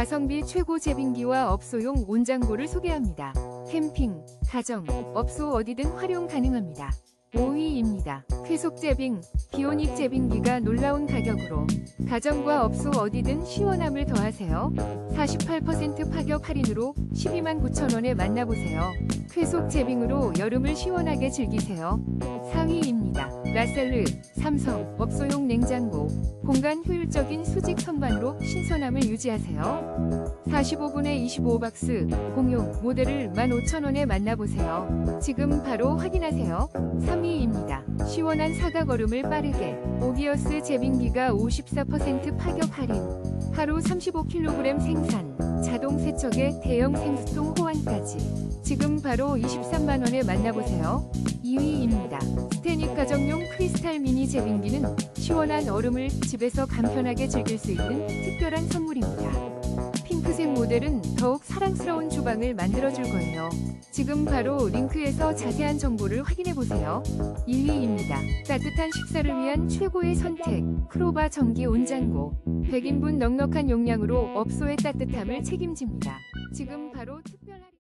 가성비 최고 제빙기와 업소용 온장고를 소개합니다. 캠핑, 가정, 업소 어디든 활용 가능합니다. 5위입니다. 쾌속 제빙, 비오닉 제빙기가 놀라운 가격으로 가정과 업소 어디든 시원함을 더하세요. 48% 파격 할인으로 12만 9천 원에 만나보세요. 쾌속 제빙으로 여름을 시원하게 즐기세요. 4위입니다. 라셀르, 삼성, 업소용 냉장고, 공간 효율적인 수직 선반으로 신선함을 유지하세요. 45분에 25박스, 공용 모델을 15,000원에 만나보세요. 지금 바로 확인하세요. 3위입니다. 시원한 사과걸음을 빠르게, 오기어스 제빙기가 54% 파격 할인, 하루 35kg 생산, 자동 세척에 대형 생수통 호환까지. 지금 바로 23만원에 만나보세요. 2위입니다. 크리스탈 미니 제빙기는 시원한 얼음을 집에서 간편하게 즐길 수 있는 특별한 선물입니다. 핑크색 모델은 더욱 사랑스러운 주방을 만들어줄 거예요. 지금 바로 링크에서 자세한 정보를 확인해보세요. 1위입니다. 따뜻한 식사를 위한 최고의 선택, 크로바 전기 온장고. 100인분 넉넉한 용량으로 업소의 따뜻함을 책임집니다. 지금 바로 특별 할인...